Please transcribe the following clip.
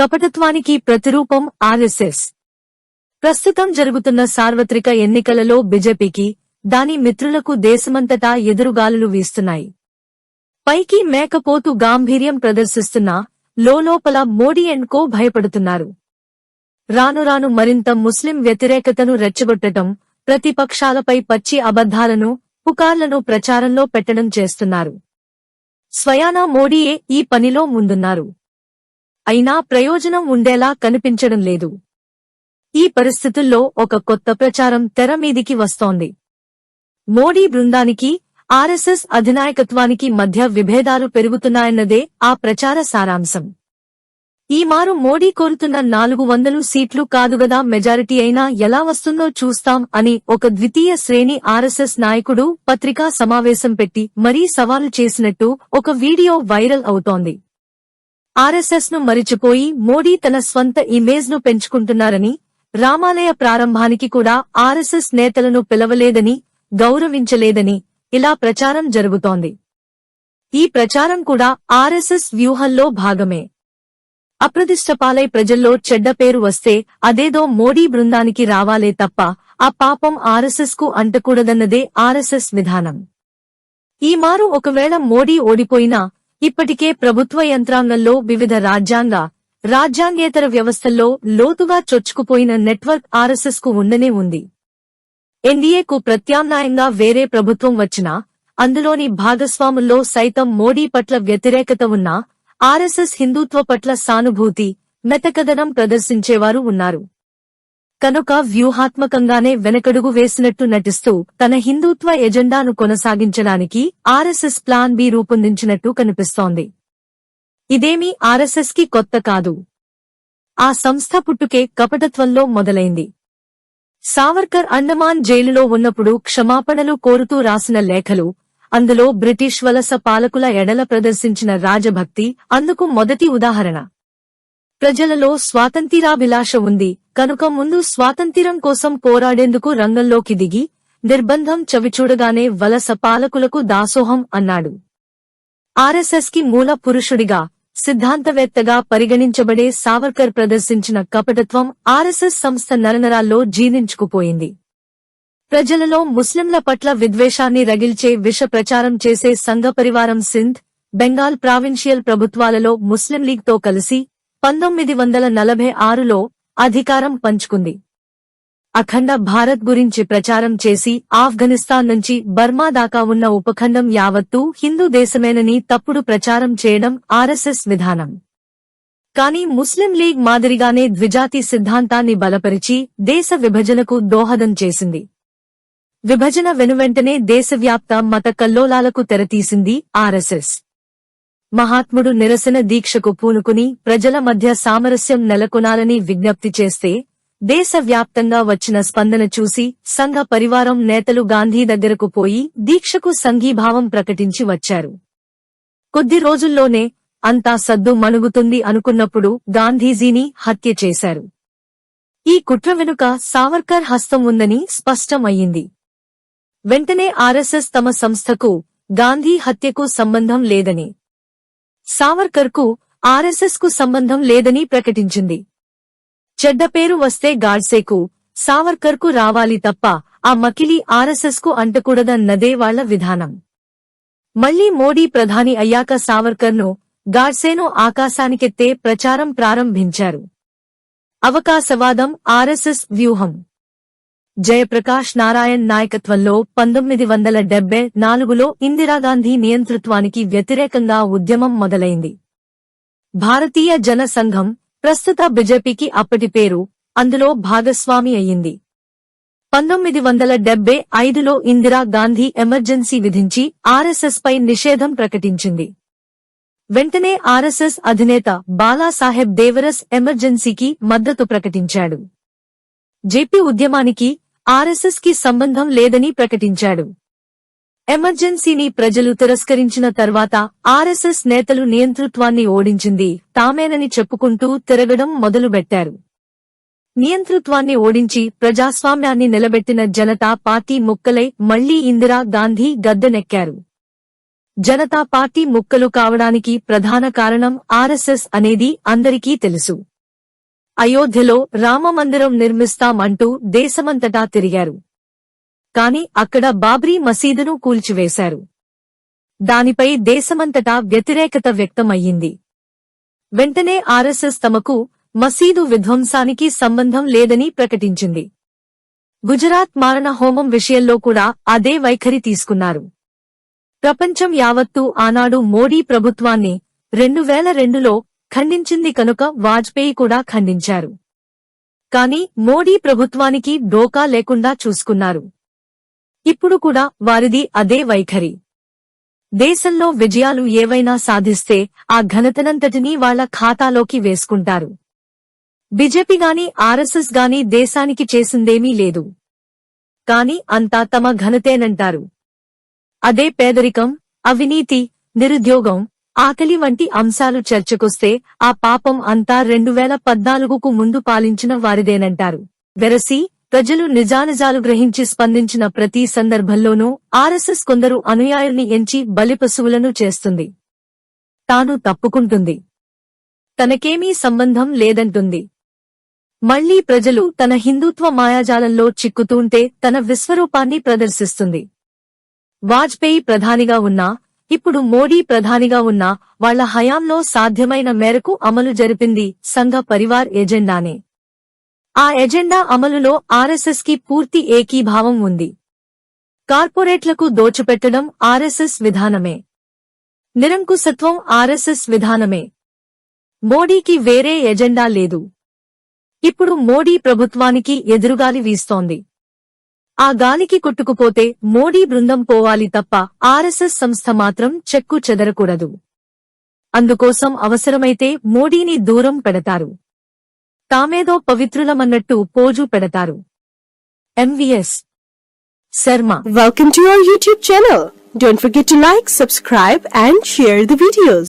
కపటత్వానికి ప్రతిరూపం ఆర్ఎస్ఎస్. ప్రస్తుతం జరుగుతున్న సార్వత్రిక ఎన్నికలలో బీజేపీకి దాని మిత్రులకు దేశమంతటా ఎదురుగాలులు వీస్తున్నాయి. పైకి మేకపోతు గాంభీర్యం ప్రదర్శిస్తున్నా లోలోపల మోడీ అండ్ కో భయపడుతున్నారు. రాను రాను మరింత ముస్లిం వ్యతిరేకతను రెచ్చగొట్టడం ప్రతిపక్షాలపై పచ్చి అబద్ధాలను పుకార్లను ప్రచారంలో పెట్టడం చేస్తున్నారు. స్వయానా మోడీయే ఈ పనిలో ముందున్నారు. అయినా ప్రయోజనం ఉండేలా కనిపించడం లేదు. ఈ పరిస్థితుల్లో ఒక కొత్త ప్రచారం తెర మీదికి వస్తోంది. మోడీ బృందానికి ఆర్ఎస్ఎస్ అధినాయకత్వానికి మధ్య విభేదాలు పెరుగుతున్నాయన్నదే ఆ ప్రచార సారాంశం. ఈ మారు మోడీ కోరుతున్న నాలుగు వందలు సీట్లు కాదుగదా మెజారిటీ అయినా ఎలా వస్తుందో చూస్తాం అని ఒక ద్వితీయ శ్రేణి ఆర్ఎస్ఎస్ నాయకుడు పత్రికా సమావేశం పెట్టి మరీ సవాలు చేసినట్టు ఒక వీడియో వైరల్ అవుతోంది. ఆర్ఎస్ఎస్ను మరిచిపోయి మోడీ తన స్వంత ఇమేజ్ను పెంచుకుంటున్నారని రామాలయ ప్రారంభానికి కూడా ఆర్ఎస్ఎస్ నేతలను పిలవలేదని గౌరవించలేదని ఇలా ప్రచారం జరుగుతోంది. ఈ ప్రచారం కూడా ఆర్ఎస్ఎస్ వ్యూహంలో భాగమే. అప్రతిష్టపాలై ప్రజల్లో చెడ్డ పేరు వస్తే అదేదో మోడీ బృందానికి రావాలే తప్ప ఆ పాపం ఆర్ఎస్ఎస్కు అంటకూడదన్నదే ఆర్ఎస్ఎస్ విధానం. ఈ మారు ఒకవేళ మోడీ ఓడిపోయినా ఇప్పటికే ప్రభుత్వ యంత్రాంగంలో వివిధ రాజ్యాంగ రాజ్యాంగేతర వ్యవస్థల్లో లోతుగా చొచ్చుకుపోయిన నెట్వర్క్ ఆర్ఎస్ఎస్కు ఉండనే ఉంది. ఎన్డీఏకు ప్రత్యామ్నాయంగా వేరే ప్రభుత్వం వచ్చినా అందులోని భాగస్వాముల్లో సైతం మోడీ పట్ల వ్యతిరేకత ఉన్నా ఆర్ఎస్ఎస్ హిందుత్వ పట్ల సానుభూతి మెతకదనం ప్రదర్శించేవారు ఉన్నారు. కనుక వ్యూహాత్మకంగానే వెనకడుగు వేసినట్టు నటిస్తూ తన హిందుత్వ ఎజెండాను కొనసాగించడానికి ఆర్ఎస్ఎస్ ప్లాన్ బి రూపొందించినట్టు కనిపిస్తోంది. ఇదేమీ ఆర్ఎస్ఎస్కి కొత్త కాదు. ఆ సంస్థ పుట్టుకే కపటత్వంలో మొదలైంది. సావర్కర్ అండమాన్ జైలులో ఉన్నప్పుడు క్షమాపణలు కోరుతూ రాసిన లేఖలు అందులో బ్రిటిష్ వలస పాలకుల ఎడల ప్రదర్శించిన రాజభక్తి అందుకు మొదటి ఉదాహరణ. ప్రజలలో స్వాతంత్రాభిలాష ఉంది కనుక ముందు స్వాతంత్ర్యం కోసం పోరాడేందుకు రంగంలోకి దిగి నిర్బంధం చవిచూడగానే వలస పాలకులకు దాసోహం అన్నాడు. ఆర్ఎస్ఎస్కి మూల పురుషుడిగా సిద్ధాంతవేత్తగా పరిగణించబడే సావర్కర్ ప్రదర్శించిన కపటత్వం ఆర్ఎస్ఎస్ సంస్థ నరనరాల్లో జీర్ణించుకుపోయింది. ప్రజలలో ముస్లింల పట్ల విద్వేషాన్ని రగిల్చే విష ప్రచారం చేసే సంఘ పరివారం సింధ్ బెంగాల్ ప్రావిన్షియల్ ప్రభుత్వాలలో ముస్లిం లీగ్తో కలిసి పంతొమ్మిది వందల నలభై ఆరులో అధికారం పంచుకుంది. అఖండ భారత్ గురించి ప్రచారం చేసి ఆఫ్ఘనిస్తాన్ నుంచి బర్మా దాకా ఉన్న ఉపఖండం యావత్తూ హిందూ దేశమేనని తప్పుడు ప్రచారం చేయడం ఆర్ఎస్ఎస్ విధానం. కానీ ముస్లిం లీగ్ మాదిరిగానే ద్విజాతి సిద్ధాంతాన్ని బలపరిచి దేశ విభజనకు దోహదం చేసింది. విభజన వెనువెంటనే దేశవ్యాప్త మత కల్లోలాలకు తెరతీసింది ఆర్ఎస్ఎస్. మహాత్ముడు నిరసన దీక్షకు పూనుకుని ప్రజల మధ్య సామరస్యం నెలకొనాలని విజ్ఞప్తి చేస్తే దేశవ్యాప్తంగా వచ్చిన స్పందన చూసి సంఘ పరివారం నేతలు గాంధీ దగ్గరకు పోయి దీక్షకు సంఘీభావం ప్రకటించి వచ్చారు. కొద్ది రోజుల్లోనే అంతా సద్దు మణుగుతుంది అనుకున్నప్పుడు గాంధీజీని హత్య చేశారు. ఈ కుట్ర వెనుక సావర్కర్ హస్తం ఉందని స్పష్టం అయ్యింది వెంటనే ఆర్ఎస్ఎస్ తమ సంస్థకు గాంధీ హత్యకు సంబంధం లేదని సావర్కర్కు ఆర్ఎస్ఎస్కు సంబంధం లేదని ప్రకటించింది. చెడ్డ పేరు వస్తే గాడ్సేకు సావర్కర్కు రావాలి తప్ప ఆ మకిలి ఆర్ఎస్ఎస్కు అంటకూడదన్నదే వాళ్ళ విధానం. మళ్ళీ మోడీ ప్రధాని అయ్యాక సావర్కర్ను గాడ్సేను ఆకాశానికెత్తే ప్రచారం ప్రారంభించారు. అవకాశవాదం ఆర్ఎస్ఎస్ వ్యూహం. జయప్రకాష్ నారాయణ్ నాయకత్వంలో పంతొమ్మిది వందల డెబ్బై నాలుగులో ఇందిరాగాంధీ నియంతృత్వానికి వ్యతిరేకంగా ఉద్యమం మొదలైంది. భారతీయ జన సంఘం ప్రస్తుత బీజేపీకి అప్పటి పేరు అందులో భాగస్వామి అయ్యింది. పంతొమ్మిది వందల డెబ్బై ఐదులో ఇందిరా గాంధీ ఎమర్జెన్సీ విధించి ఆర్ఎస్ఎస్ పై నిషేధం ప్రకటించింది. వెంటనే ఆర్ఎస్ఎస్ అధినేత బాలాసాహెబ్ దేవరస్ ఎమర్జెన్సీకి మద్దతు ప్రకటించాడు. జేపీ ఉద్యమానికి ఆర్ఎస్ఎస్కి సంబంధం లేదని ప్రకటించాడు. ఎమర్జెన్సీని ప్రజలు తిరస్కరించిన తర్వాత ఆర్ఎస్ఎస్ నేతలు నియంతృత్వాన్ని ఓడించింది. తామేనని చెప్పుకుంటూ తిరగడం మొదలుపెట్టారు. నియంతృత్వాన్ని ఓడించి ప్రజాస్వామ్యాన్ని నిలబెట్టిన జనతా పార్టీ ముక్కలై మళ్ళీ ఇందిరా గాంధీ గద్దెనెక్కారు. జనతా పార్టీ ముక్కలు కావడానికి ప్రధాన కారణం ఆర్ఎస్ఎస్ అనేది అందరికీ తెలుసు. అయోధ్యలో రామమందిరం నిర్మిస్తాం అంటూ దేశమంతటా తిరిగారు. కాని అక్కడ బాబ్రీ మసీదును కూల్చివేశారు. దానిపై దేశమంతటా వ్యతిరేకత వ్యక్తమయ్యింది. వెంటనే ఆర్ఎస్ఎస్ తమకు మసీదు విధ్వంసానికి సంబంధం లేదని ప్రకటించింది. గుజరాత్ మారణ హోమం విషయంలో కూడా అదే వైఖరి తీసుకున్నారు. ప్రపంచం యావత్తూ ఆనాడు మోడీ ప్రభుత్వాన్ని రెండు వేల రెండులో ఖండించింది కనుక వాజ్పేయి కూడా ఖండించారు. కాని మోడీ ప్రభుత్వానికి డోకా లేకుండా చూసుకున్నారు. ఇప్పుడు కూడా వారిది అదే వైఖరి. దేశంలో విజయాలు ఏవైనా సాధిస్తే ఆ ఘనతనంతటినీ వాళ్ళ ఖాతాలోకి వేసుకుంటారు. బీజేపీ గాని ఆర్ఎస్ఎస్ గాని దేశానికి చేసిందేమీ లేదు. కాని అంతా తమ ఘనతేనంటారు. అదే పేదరికం అవినీతి నిరుద్యోగం ఆకలి వంటి అంశాలు చర్చకొస్తే ఆ పాపం అంతా రెండు వేల పద్నాలుగుకు ముందు పాలించిన వారిదేనంటారు. వెరసి ప్రజలు నిజానిజాలు గ్రహించి స్పందించిన ప్రతి సందర్భంలోనూ ఆర్ఎస్ఎస్ కొందరు అనుయాయుల్ని ఎంచి బలిపశువులను చేస్తుంది. తాను తప్పుకుంటుంది. తనకేమీ సంబంధం లేదంటుంది. మళ్ళీ ప్రజలు తన హిందుత్వ మాయాజాలంలో చిక్కుతూంటే తన విశ్వరూపాన్ని ప్రదర్శిస్తుంది. వాజ్పేయి ప్రధానిగా ఉన్నా ఇప్పుడు మోడీ ప్రధానిగా ఉన్నా వాళ్ళ హయాంలో సాధ్యమైన మేరకు అమలు జరిపింది సంఘ పరివార్ ఎజెండానే. ఆ ఎజెండా అమలులో ఆర్ఎస్ఎస్కి పూర్తి ఏకీభావం ఉంది. కార్పొరేట్లకు దోచిపెట్టడం ఆర్ఎస్ఎస్ విధానమే. నిరంకుశత్వం ఆర్ఎస్ఎస్ విధానమే. మోడీకి వేరే ఎజెండా లేదు. ఇప్పుడు మోడీ ప్రభుత్వానికి ఎదురుగాలి వీస్తోంది. ఆ గాలికి కొట్టుకుపోతే మోడీ బృందం పోవాలి తప్ప ఆర్ఎస్ఎస్ సంస్థ మాత్రం చెక్కు చెదరకూడదు. అందుకోసం అవసరమైతే మోడీని దూరం పెడతారు. తామేదో పవిత్రులమన్నట్టు పోజు పెడతారు. MVS Sharma. Welcome to our YouTube channel Don't forget to like subscribe and share the videos